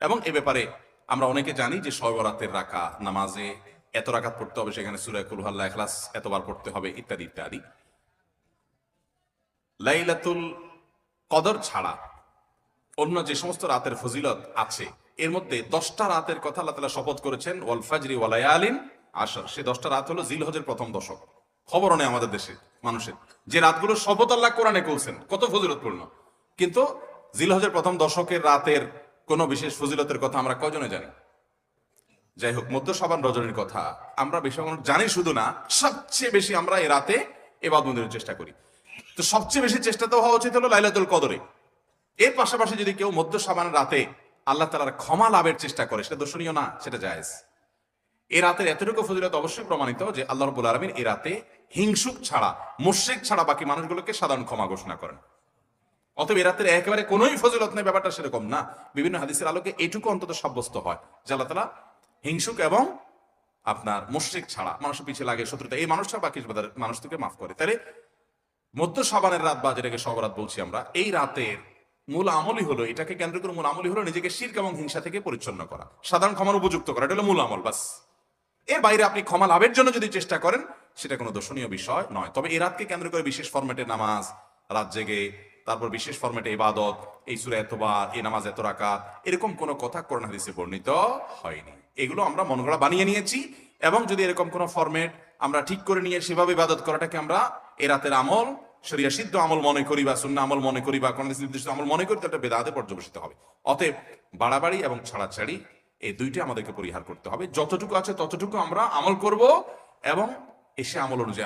এবং এ ব্যাপারে আমরা অনেকে জানি যে শবে বরাতের রাকা নামাজে এত রাকাত পড়তে হবে সেখানে সুরায় কুলহাল্লা এখলাস এতবার পড়তে হবে, ইত্যাদি ইত্যাদি। লাইলাতুল কদর ছাড়া অন্য যে সমস্ত রাতের ফজিলত আছে, এর মধ্যে দশটা রাতের কথা আল্লাহ তালা শপথ করেছেন, ওয়াল ফাজরি ওয়ালায়ালিন আসর সে দশটা রাত হলো জিলহজের প্রথম দশক। খবর নেই আমাদের দেশে, মানুষের। যে রাতগুলো শপথ আল্লাহ কোরআনে করছেন, কত ফজিলতপূর্ণ। কিন্তু জিলহজের প্রথম দশকের রাতের কোন বিশেষ ফজিলতের কথা আমরা কজনে জানি? যাই হোক মধ্য সাবান রজনীর কথা আমরা বেশি জানি শুধু না, সবচেয়ে বেশি আমরা এই রাতে এবাদ মন্দিরের চেষ্টা করি। তো সবচেয়ে বেশি চেষ্টা তো হওয়া উচিত হলো লাইলাতুল কদরে। এর পাশাপাশি যদি কেউ মধ্য সাবান রাতে আল্লাহ তালার ক্ষমা লাভের চেষ্টা করে, সেটা দর্শনীয় না, সেটা জায়েজ। এ রাতের এতটুকু ফজিলত অবশ্যই প্রমাণিত যে আল্লাহ রবুল আলমিন এ রাতে হিংসুক ছাড়া মুর্শেক ছাড়া বাকি মানুষগুলোকে সাধারণ ক্ষমা ঘোষণা করেন। অতএব রাতের একেবারে কোনোই ফজিলত নেই, ব্যাপারটা সেরকম না। বিভিন্ন হাদিসের আলোকে এটুকু অন্তত সাব্যস্ত হয় যে আল্লাহ তালা হিংসুক এবং আপনার মুশ্রিক ছাড়া মানুষের পিছিয়ে লাগে, শত্রুতা। এই মানুষটা বাকি মানুষ থেকে মাফ করে। তাহলে মধ্য সাবানের রাত বা যেটাকে সবরাত বলছি আমরা, এই রাতের মূল আমলই হলো, এটাকে কেন্দ্র করে মূল আমলই হলো নিজেকে শির্ক এবং হিংসা থেকে পরিচ্ছন্ন করা। সাধারণ ক্ষমার উপযুক্ত করা, এটা হলো মূল আমল, বাস। এর বাইরে আপনি ক্ষমা লাভের জন্য যদি চেষ্টা করেন, সেটা কোনো দর্শনীয় বিষয় নয়। তবে এই রাতকে কেন্দ্র করে বিশেষ ফরম্যাটে নামাজ, রাত জেগে তারপর বিশেষ ফরম্যাটে ইবাদত, এই সুরে এতবার, এই নামাজ এত রাকাত, এরকম কোনো কথা করোনা হাদিসে বর্ণিত হয়নি। এগুলো আমরা মন বানিয়ে নিয়েছি এবং যদি এরকম কোনো ফরম্যাট আমরা ঠিক করে নিয়ে সেভাবে ইবাদত করাটাকে আমরা এ রাতের আমল, শরিয়া সিদ্ধ আমল মনে করি বা শূন্য আমল মনে করি বা কোন নির্দিষ্ট আমল মনে করি একটা বেদাতে পর্যবেসিত হবে। অতএব বাড়াবাড়ি এবং ছাড়াছাড়ি এই দুইটা আমাদেরকে পরিহার করতে হবে। যতটুকু আছে ততটুকু আমরা আমল করব এবং এসে আমল অনুযায়ী